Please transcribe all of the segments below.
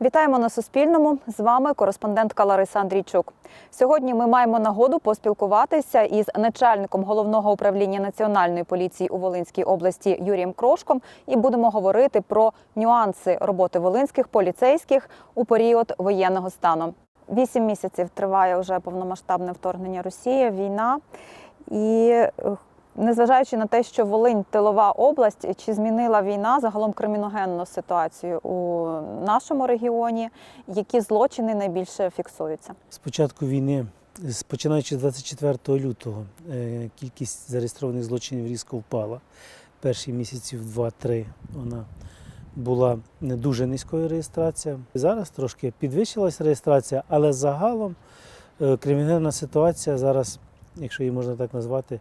Вітаємо на Суспільному. З вами кореспондентка Лариса Андрійчук. Сьогодні ми маємо нагоду поспілкуватися із начальником головного управління національної поліції у Волинській області Юрієм Крошком і будемо говорити про нюанси роботи волинських поліцейських у період воєнного стану. Вісім місяців триває вже повномасштабне вторгнення Росії, війна. І е, незважаючи на те, що Волинь тилова область, чи змінила війна загалом криміногенну ситуацію у нашому регіоні, які злочини найбільше фіксуються? З початку війни, починаючи з 24 лютого, е, кількість зареєстрованих злочинів різко впала. Перші місяців 2-3 вона була не дуже низькою реєстрація. Зараз трошки підвищилась реєстрація, але загалом е, кримінальна ситуація зараз, якщо її можна так назвати,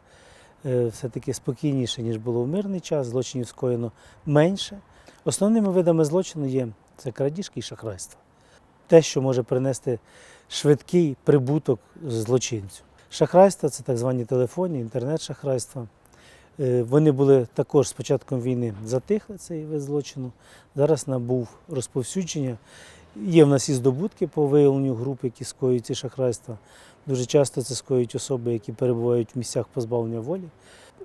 все-таки спокійніше, ніж було в мирний час. Злочинів скоєно менше. Основними видами злочину є це крадіжки і шахрайство. Те, що може принести швидкий прибуток злочинцю. Шахрайство це так звані телефонні, інтернет-шахрайства. Е, Вони були також з початком війни затихли цей вид злочину. Зараз набув розповсюдження. Є в нас і здобутки по виявленню груп, які скоюють ці шахрайства. Дуже часто це скоюють особи, які перебувають в місцях позбавлення волі,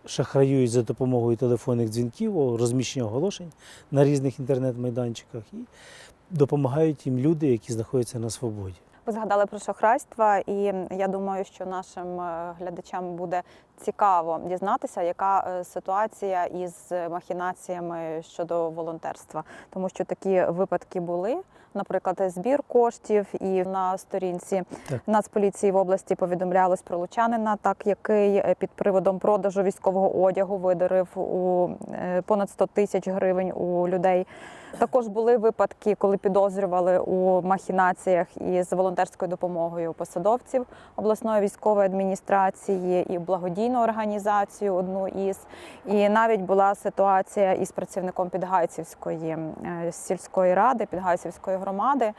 шахраюють за допомогою телефонних дзвінків, розміщення оголошень на різних інтернет-майданчиках і допомагають їм люди, які знаходяться на свободі. Ви згадали про шахрайства, і я думаю, що нашим е, глядачам буде цікаво дізнатися, яка е, ситуація із махінаціями щодо волонтерства, тому що такі випадки були. Наприклад, збір коштів, і на сторінці Так. Нацполіції в області повідомлялось про лучанина, так який е, під приводом продажу військового одягу видарив у е, понад 100 тисяч гривень у людей. Також були випадки, коли підозрювали у махінаціях із волонтерською допомогою посадовців обласної військової адміністрації і благодійну організацію одну із. І навіть була ситуація із працівником Підгайцівської е, сільської ради, Підгайцівської громади.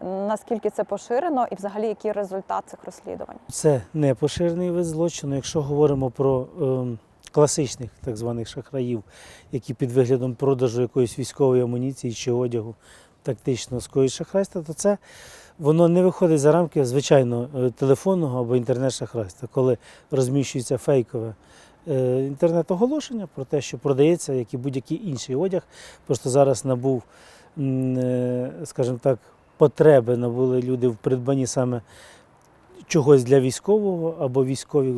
Наскільки це поширено, і взагалі який результат цих розслідувань? Це не поширений вид злочину. Якщо говоримо про ем, класичних так званих шахраїв, які під виглядом продажу якоїсь військової амуніції чи одягу тактично скоюють шахрайство, то це воно не виходить за рамки звичайно е, телефонного або інтернет-шахрайства, коли розміщується фейкове. е, Інтернет-оголошення про те, що продається, як і будь-який інший одяг. Просто зараз набув, е, скажімо так, потреби набули люди в придбанні саме чогось для військового або військові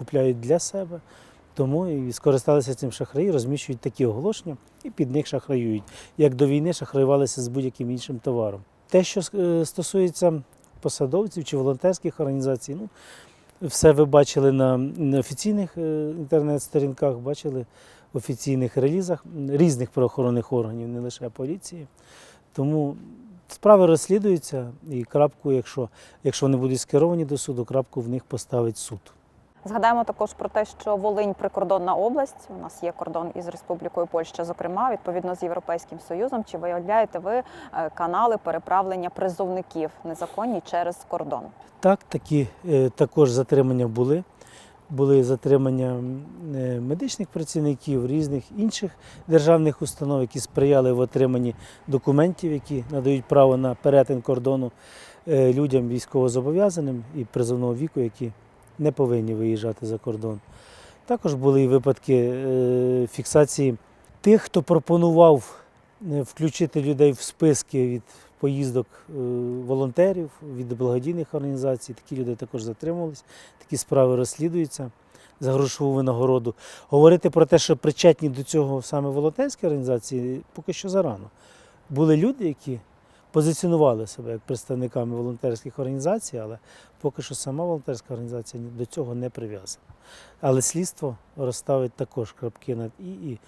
купляють для себе. Тому і скористалися цим шахраї, розміщують такі оголошення і під них шахраюють. Як до війни шахраювалися з будь-яким іншим товаром. Те, що е, стосується посадовців чи волонтерських організацій, ну, все ви бачили на офіційних е, інтернет-сторінках, бачили в офіційних релізах різних правоохоронних органів, не лише поліції. Тому справи розслідуються і крапку, якщо, якщо вони будуть скеровані до суду, крапку в них поставить суд. Згадаємо також про те, що Волинь прикордонна область. У нас є кордон із Республікою Польща, зокрема, відповідно з Європейським Союзом. Чи виявляєте ви е, канали переправлення призовників незаконні через кордон? Так, такі е, також затримання були. Були затримання е, медичних працівників, різних інших державних установ, які сприяли в отриманні документів, які надають право на перетин кордону людям військовозобов'язаним і призовного віку, які не повинні виїжджати за кордон. Також були і випадки е, фіксації тих, хто пропонував е, включити людей в списки від поїздок е, волонтерів, від благодійних організацій. Такі люди також затримувались, такі справи розслідуються за грошову винагороду. Говорити про те, що причетні до цього саме волонтерські організації, поки що зарано. Були люди, які позиціонували себе як представниками волонтерських організацій, але поки що сама волонтерська організація до цього не прив'язана. Але слідство розставить також крапки над і, і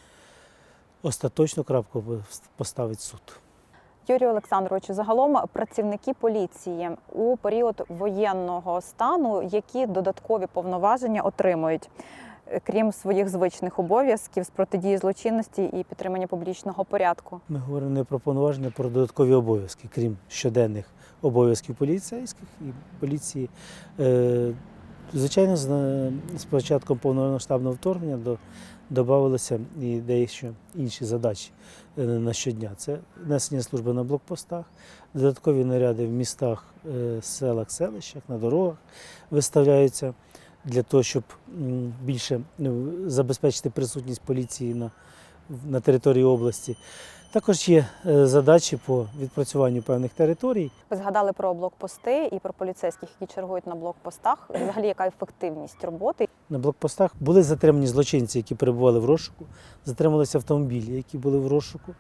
остаточну крапку поставить суд. Юрію Олександровичу, загалом працівники поліції у період воєнного стану, які додаткові повноваження отримують, крім своїх звичних обов'язків з протидії злочинності і підтримання публічного порядку? Ми говоримо не про повноваження, про додаткові обов'язки, крім щоденних обов'язків поліцейських і поліції. Е, Звичайно, з, початком повномасштабного вторгнення до додавалися і деякі інші задачі е, на щодня. Це несення служби на блокпостах, додаткові наряди в містах, е, селах, селищах, на дорогах виставляються для того, щоб більше ну, забезпечити присутність поліції на, на території області. Також є е, задачі по відпрацюванню певних територій. Ви згадали про блокпости і про поліцейських, які чергують на блокпостах. Взагалі, яка ефективність роботи? На блокпостах були затримані злочинці, які перебували в розшуку, затрималися автомобілі, які були в розшуку.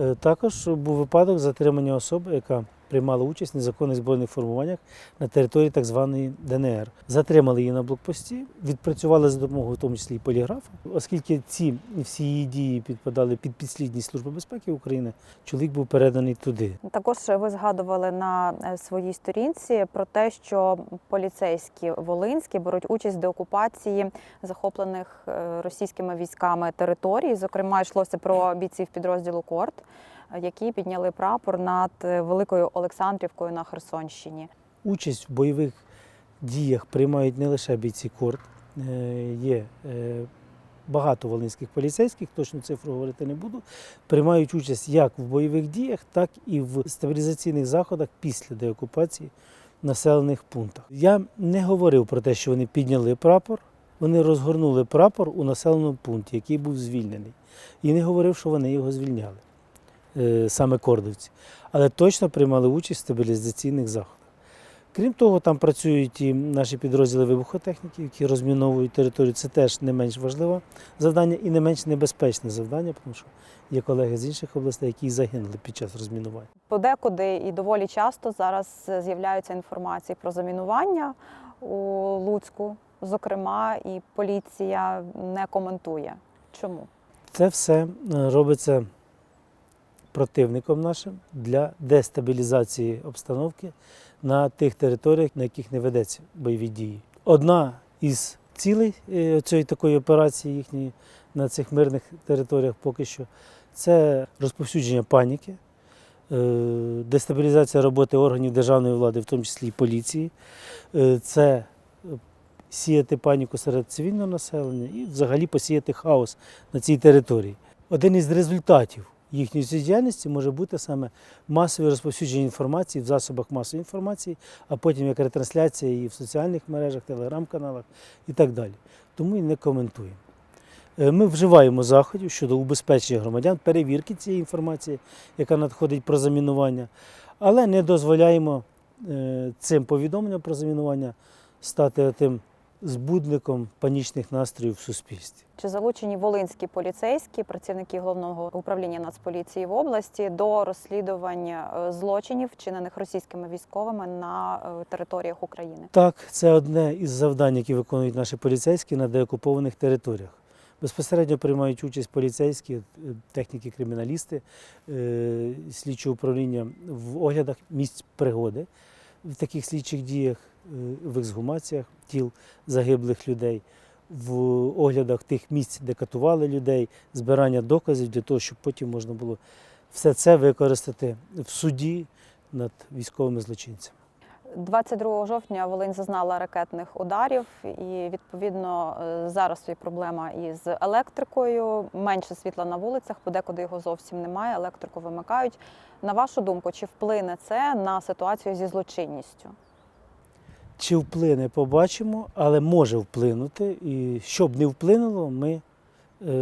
Е, Також був випадок затримання особи, яка приймала участь в незаконних збройних формуваннях на території так званої ДНР. Затримали її на блокпості, відпрацювали за допомогою в тому числі і поліграфа. Оскільки ці всі її дії підпадали під підслідність Служби безпеки України, чоловік був переданий туди. Також ви згадували на е, своїй сторінці про те, що поліцейські волинські беруть участь в деокупації захоплених е, російськими військами територій. Зокрема, йшлося про бійців підрозділу Корт, які підняли прапор над е, Великою Олександрівкою на Херсонщині. Участь в бойових діях приймають не лише бійці корт, е, є е, багато волинських поліцейських, точну цифру говорити не буду. Приймають участь як в бойових діях, так і в стабілізаційних заходах після деокупації населених пунктах. Я не говорив про те, що вони підняли прапор. Вони розгорнули прапор у населеному пункті, який був звільнений. І не говорив, що вони його звільняли, саме кордовці. Але точно приймали участь в стабілізаційних заходах. Крім того, там працюють і наші підрозділи вибухотехніки, які розміновують територію. Це теж не менш важливе завдання і не менш небезпечне завдання, тому що є колеги з інших областей, які загинули під час розмінування. Подекуди і доволі часто зараз з'являються інформації про замінування у Луцьку. Зокрема, і поліція не коментує. Чому? Це все е, робиться противником нашим для дестабілізації обстановки на тих територіях, на яких не ведеться бойові дії. Одна із цілей е, цієї такої операції їхньої на цих мирних територіях поки що це розповсюдження паніки, е, дестабілізація роботи органів державної влади, в тому числі і поліції, е, це сіяти паніку серед цивільного населення і взагалі посіяти хаос на цій території. Один із результатів їхньої діяльності може бути саме масове розповсюдження інформації в засобах масової інформації, а потім як ретрансляція її в соціальних мережах, телеграм-каналах і так далі. Тому і не коментуємо. Е, Ми вживаємо заходів щодо убезпечення громадян, перевірки цієї інформації, яка надходить про замінування, але не дозволяємо е, цим повідомленням про замінування стати тим збудником панічних настроїв в суспільстві. Чи залучені волинські поліцейські працівники головного управління Нацполіції в області до розслідування е, злочинів, вчинених російськими військовими на е, територіях України? Так, це одне із завдань, які виконують наші поліцейські на деокупованих територіях. Безпосередньо приймають участь поліцейські, е, техніки-криміналісти, е, слідчі управління в оглядах місць пригоди в таких слідчих діях, в ексгумаціях тіл загиблих людей, в оглядах тих місць, де катували людей, збирання доказів для того, щоб потім можна було все це використати в суді над військовими злочинцями. 22 жовтня Волинь зазнала ракетних ударів, і відповідно е, зараз є проблема із електрикою. Менше світла на вулицях, подекуди його зовсім немає. Електрику вимикають. На вашу думку, чи вплине це на ситуацію зі злочинністю? Чи вплине, побачимо, але може вплинути. І щоб не вплинуло, ми е,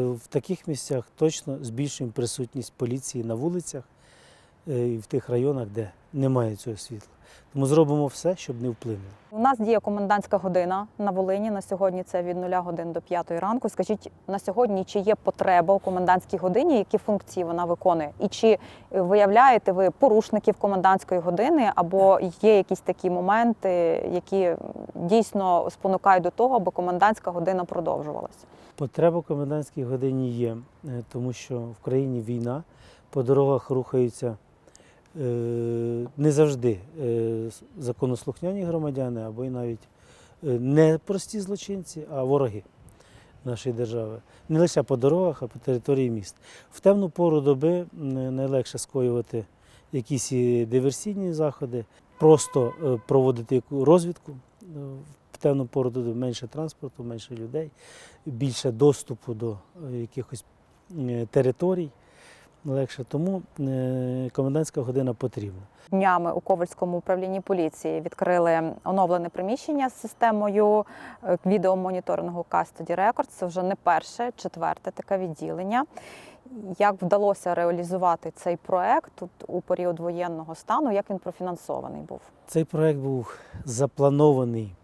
в таких місцях точно збільшуємо присутність поліції на вулицях і в тих районах, де немає цього світла. Тому зробимо все, щоб не вплинуло. У нас діє комендантська година на Волині. На сьогодні це від 0 годин до 5 ранку. Скажіть на сьогодні, чи є потреба у комендантській годині, які функції вона виконує? І чи виявляєте ви порушників комендантської години, або є якісь такі моменти, які дійсно спонукають до того, аби комендантська година продовжувалася? Потреба в комендантській годині є, е, тому що в країні війна, по дорогах рухаються е, не завжди е, законослухняні громадяни, або й навіть е, не прості злочинці, а вороги нашої держави. Не лише по дорогах, а по території міст. В темну пору доби найлегше скоювати якісь диверсійні заходи, просто е, проводити розвідку е, в темну пору туди менше транспорту, менше людей, більше доступу до е, якихось е, територій легше. Тому е, комендантська година потрібна. Днями у Ковальському управлінні поліції відкрили оновлене приміщення з системою е, відеомоніторингу Custody Records. Це вже не перше, четверте таке відділення. Як вдалося реалізувати цей проект тут у період воєнного стану? Як він профінансований був? Цей проект був запланований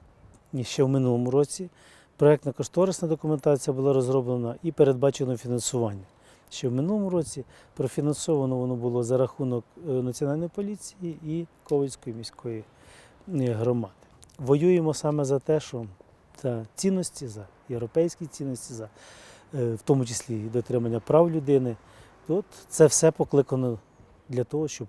ще в минулому році. Проектна кошторисна документація була розроблена і передбачено фінансування. Ще в минулому році профінансовано воно було за рахунок е, Національної поліції і Ковальської міської е, громади. Воюємо саме за те, що за цінності, за європейські цінності, за е, в тому числі і дотримання прав людини. От це все покликано для того, щоб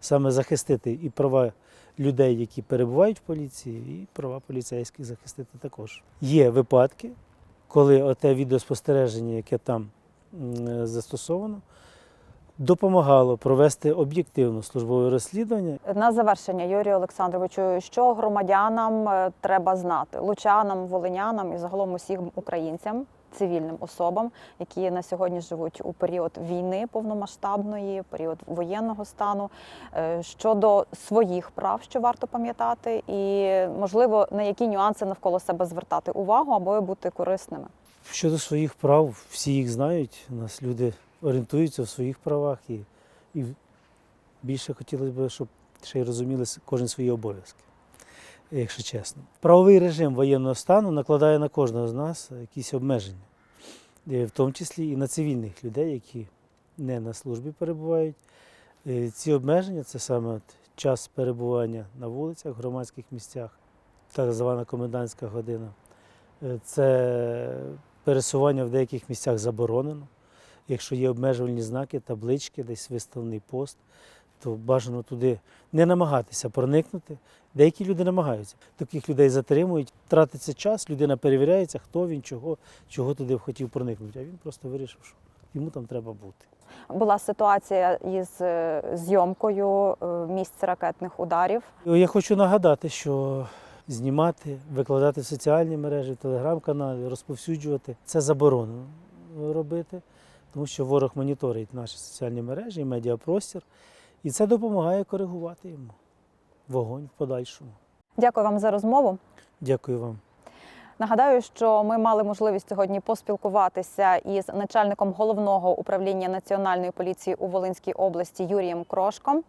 саме захистити і права людей, які перебувають в поліції, і права поліцейських захистити також. Є випадки, коли оте відеоспостереження, яке там застосовано, допомагало провести об'єктивне службове розслідування. На завершення, Юрію Олександровичу, що громадянам е, треба знати, лучанам, волинянам і загалом усім українцям, цивільним особам, які на сьогодні живуть у період війни повномасштабної, період воєнного стану, е, щодо своїх прав, що варто пам'ятати, і можливо на які нюанси навколо себе звертати увагу, аби бути корисними. Щодо своїх прав, всі їх знають. У нас люди орієнтуються в своїх правах і, і більше хотілося б, щоб ще й розуміли кожен свої обов'язки, якщо чесно. Правовий режим воєнного стану накладає на кожного з нас якісь обмеження, е, в тому числі і на цивільних людей, які не на службі перебувають. Е, Ці обмеження це саме час перебування на вулицях, громадських місцях, так звана комендантська година. Е, Це пересування в деяких місцях заборонено. Якщо є обмежувальні знаки, таблички, десь виставлений пост, то бажано туди не намагатися проникнути. Деякі люди намагаються. Таких людей затримують, тратиться час, людина перевіряється, хто він, чого, чого туди хотів проникнути. А він просто вирішив, що йому там треба бути. Була ситуація із е, зйомкою е, місць ракетних ударів. Я хочу нагадати, що знімати, викладати в соціальні мережі, в телеграм-каналі, розповсюджувати це заборонено робити, тому що ворог моніторить наші соціальні мережі і медіапростір, і це допомагає коригувати йому вогонь в подальшому. Дякую вам за розмову. Дякую вам. Нагадаю, що ми мали можливість сьогодні поспілкуватися із начальником головного управління національної поліції у Волинській області Юрієм Крошком.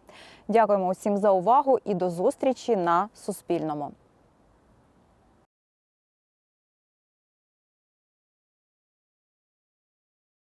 Дякуємо усім за увагу і до зустрічі на Суспільному.